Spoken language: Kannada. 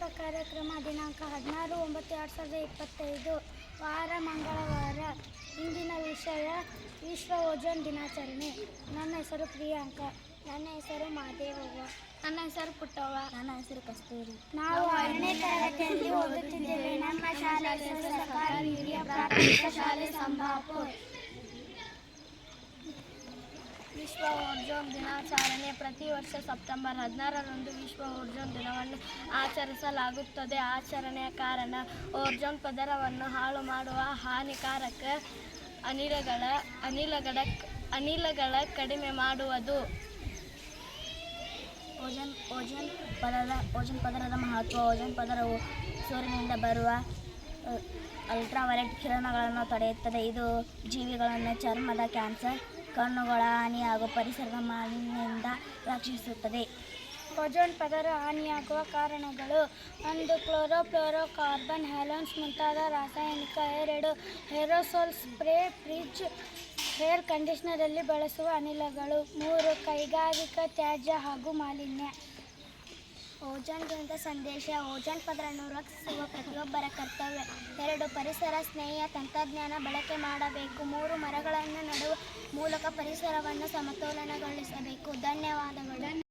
ಸಂಕ್ಷಿಪ್ತ ಕಾರ್ಯಕ್ರಮ ದಿನಾಂಕ ಹದಿನಾರು ಒಂಬತ್ತು ಎರಡು ಸಾವಿರದ ಇಪ್ಪತ್ತೈದು. ವಾರ ಮಂಗಳವಾರ ಇಂದಿನ ವಿಷಯ ವಿಶ್ವ ಓಜೋನ್ ದಿನಾಚರಣೆ. ನನ್ನ ಹೆಸರು ಪ್ರಿಯಾಂಕ. ನನ್ನ ಹೆಸರು ಮಾದೇವವ್ವ. ನನ್ನ ಹೆಸರು ಪುಟ್ಟವ್ವ. ನನ್ನ ಹೆಸರು ಕಸ್ತೂರಿ. ನಾವು ಆರನೇ ತರಗತಿಯಲ್ಲಿ ಓದುತ್ತಿದ್ದೇವೆ. ನಮ್ಮ ಶಾಲೆ ಸರ್ಕಾರಿ ಹಿರಿಯ ಪ್ರಾಥಮಿಕ ಶಾಲೆ ಸಂಭಾಪುರ್ ವಿಶ್ವ ಓರ್ಜೋನ್ ದಿನಾಚರಣೆ ಪ್ರತಿ ವರ್ಷ ಸೆಪ್ಟೆಂಬರ್ ಹದಿನಾರರಂದು ವಿಶ್ವ ಓರ್ಜೋನ್ ದಿನವನ್ನು ಆಚರಿಸಲಾಗುತ್ತದೆ. ಆಚರಣೆಯ ಕಾರಣ ಓರ್ಜೋನ್ ಪದರವನ್ನು ಹಾಳು ಮಾಡುವ ಹಾನಿಕಾರಕ ಅನಿಲಗಳ ಅನಿಲಗಳ ಅನಿಲಗಳ ಕಡಿಮೆ ಮಾಡುವುದು. ಓಜನ್ ಓಜನ್ ಪದರದ ಓಜನ್ ಪದರದ ಮಹತ್ವ, ಓಜನ್ ಪದರವು ಸೂರ್ಯನಿಂದ ಬರುವ ಅಲ್ಟ್ರಾವೈಲೆಟ್ ಕಿರಣಗಳನ್ನು ತಡೆಯುತ್ತದೆ. ಇದು ಜೀವಿಗಳನ್ನು ಚರ್ಮದ ಕ್ಯಾನ್ಸರ್ ಕಣ್ಣುಗಳ ಹಾನಿ ಹಾಗೂ ಪರಿಸರದ ಮಾಲಿನ್ಯದಿಂದ ರಕ್ಷಿಸುತ್ತದೆ. ಓಜೋನ್ ಪದರ ಹಾನಿಯಾಗುವ ಕಾರಣಗಳು ಒಂದು ಕ್ಲೋರೋಫ್ಲೋರೋ ಕಾರ್ಬನ್ ಹ್ಯಾಲೋನ್ಸ್ ಮುಂತಾದ ರಾಸಾಯನಿಕ ಎರಡು ಏರೋಸೋಲ್ ಸ್ಪ್ರೇ ಫ್ರಿಜ್ ಹೇರ್ ಕಂಡೀಷನರಲ್ಲಿ ಬಳಸುವ ಅನಿಲಗಳು, ಮೂರು ಕೈಗಾರಿಕಾ ತ್ಯಾಜ್ಯ ಹಾಗೂ ಮಾಲಿನ್ಯ. ಓಜೋನ್ ಗ್ರಂಥ ಸಂದೇಶ, ಓಜೋನ್ ಪದರನ್ನು ರಕ್ಷಿಸುವ ಪ್ರತಿಯೊಬ್ಬರ ಕರ್ತವ್ಯ. ಎರಡು ಪರಿಸರ ಸ್ನೇಹಿಯ ತಂತ್ರಜ್ಞಾನ ಬಳಕೆ ಮಾಡಬೇಕು. ಮೂರು ಮರಗಳನ್ನು ಮೂಲಕ ಪರಿಸರವನ್ನು ಸಮತೋಲನಗೊಳಿಸಬೇಕು. ಧನ್ಯವಾದಗಳು.